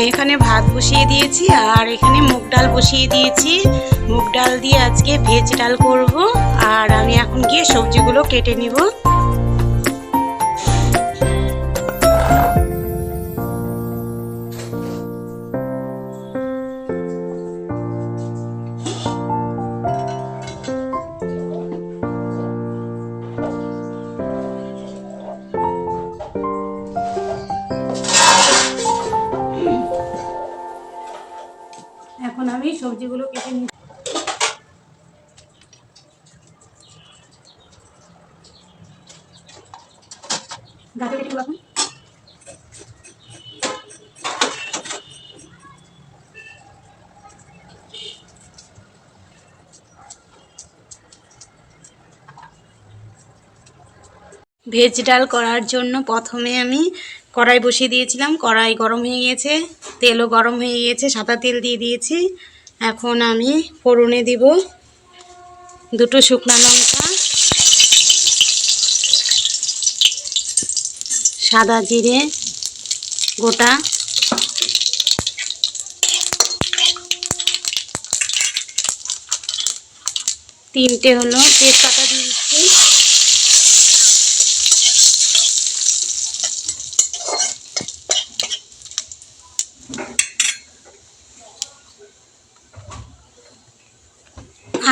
আমি এখানে ভাত বসিয়ে দিয়েছি, আর এখানে মুগ ডাল বসিয়ে দিয়েছি। মুগ ডাল দিয়ে আজকে ভেজ ডাল করব, আর আমি এখন গিয়ে সবজিগুলো কেটে নিব। সবজিগুলো কেটে নেব ভেজ ডাল করার জন্য প্রথমে আমি কড়াই বসিয়ে দিয়েছিলাম। কড়াই গরম হয়ে গিয়েছে তেলও গরম হয়ে গিয়েছে সাদা তেল দিয়ে দিয়েছি। এখন আমি ফোড়নে দিব দুটো শুকনো লঙ্কা, সাদা জিরে গোটা, তিনটে হলো তেজপাতা দিয়ে দিচ্ছি।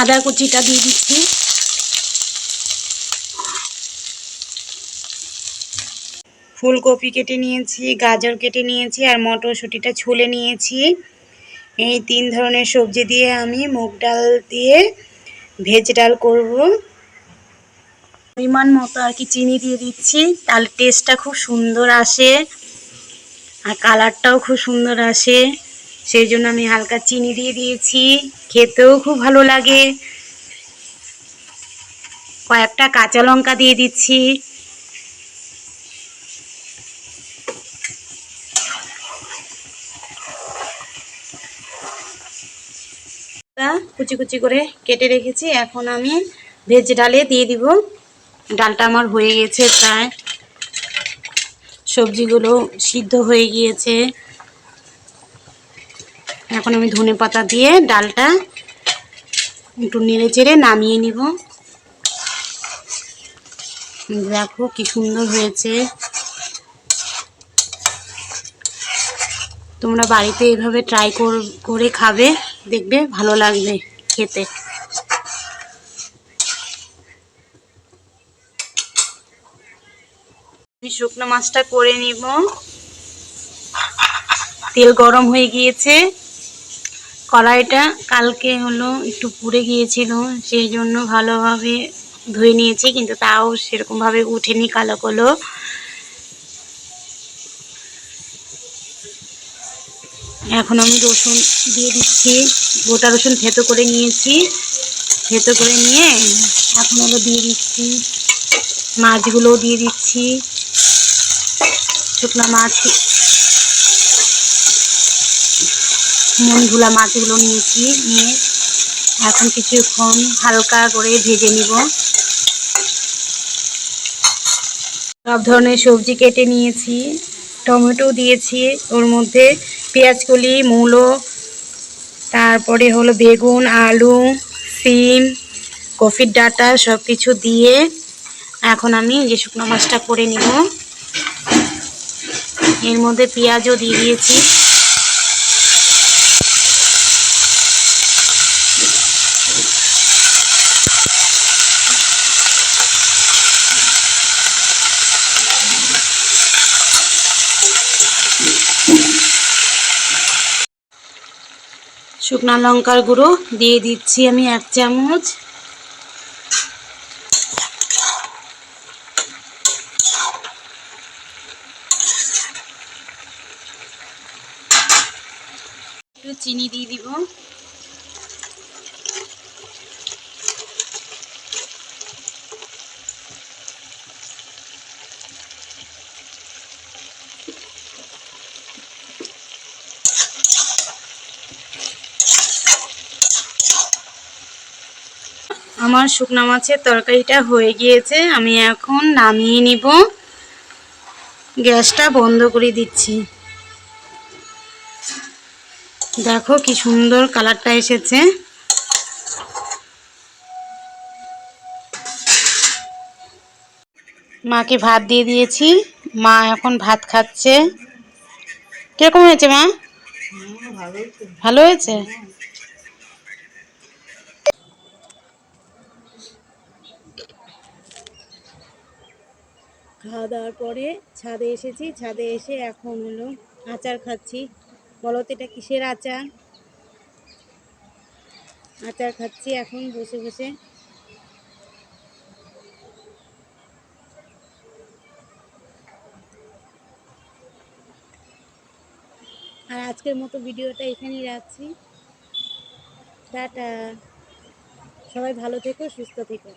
আদা কুচিটা দিয়ে দিচ্ছি। ফুলকপি কেটে নিয়েছি, গাজর কেটে নিয়েছি আর মটরশুঁটিটা ছুলে নিয়েছি। এই তিন ধরনের সবজি দিয়ে আমি মুগ ডাল দিয়ে ভেজ ডাল করব। পরিমাণ মতো আর কি চিনি দিয়ে দিচ্ছি। তাহলে টেস্টটা খুব সুন্দর আসে আর কালারটাও খুব সুন্দর আসে। সেই জন্য আমি হালকা চিনি দিয়ে দিয়েছি। খেতেও খুব ভালো লাগে। কয়েকটা কাঁচা লঙ্কা দিয়ে দিচ্ছি। কুচি কুচি করে কেটে রেখেছি। এখন আমি ভেজ ডালে দিয়ে দিব। ডালটা আমার হয়ে গেছে প্রায়। সবজিগুলো সিদ্ধ হয়ে গিয়েছে। এখন আমি ধনে পাতা দিয়ে ডালটা একটু নেড়ে চেড়ে নামিয়ে নিব। দেখো কি সুন্দর হয়েছে। তোমরা বাড়িতে এইভাবে ট্রাই করে খাবে, দেখবে ভালো লাগবে খেতে। আমি শুকনো মাছটা করে নিব। তেল গরম হয়ে গিয়েছে। কড়াইটা কালকে হলো একটু পুড়ে গিয়েছিল, সেই জন্য ভালোভাবে ধুয়ে নিয়েছি, কিন্তু তাও সেরকমভাবে উঠেনি কালো কালো এখন আমি রসুন দিয়ে দিচ্ছি, গোটা রসুন থেতো করে নিয়েছি। থেতো করে নিয়ে এখন হলো দিয়ে দিচ্ছি, মাছগুলোও দিয়ে দিচ্ছি। শুকনো মাছ মন ধুলা মাছগুলো নিয়েছি, নিয়ে এখন কিছুক্ষণ হালকা করে ভেজে নিব। সব ধরনের সবজি কেটে নিয়েছি, টমেটো দিয়েছি, ওর মধ্যে পেঁয়াজ কলি মূলো, তারপরে হলো বেগুন, আলু, সিম, কফির ডাটা সব কিছু দিয়ে এখন আমি যে শুকনো মাছটা করে নিব। এর মধ্যে পেঁয়াজও দিয়ে দিয়েছি। শুকনো লঙ্কার গুঁড়ো দিয়ে দিচ্ছি আমি এক চামচ। একটু চিনি দিয়ে দিব। আমার শুকনো মাছের তরকারিটা হয়ে গিয়েছে আমি এখন নামিয়ে নিব। গ্যাসটা বন্ধ করে দিচ্ছি। দেখো কি সুন্দর কালারটা এসেছে। মাকে ভাত দিয়ে দিয়েছি মা এখন ভাত খাচ্ছে। কীরকম হয়েছে মা? ভালো হয়েছে? খাওয়া দাওয়ার পরে ছাদে এসেছি। ছাদে এসে এখন হলো আচার খাচ্ছি। বলো তো এটা কিসের আচার? আচার খাচ্ছি এখন বসে বসে। আর আজকের মতো ভিডিওটা এখানেই রাখছি। টাটা। সবাই ভালো থেকো, সুস্থ থেকো।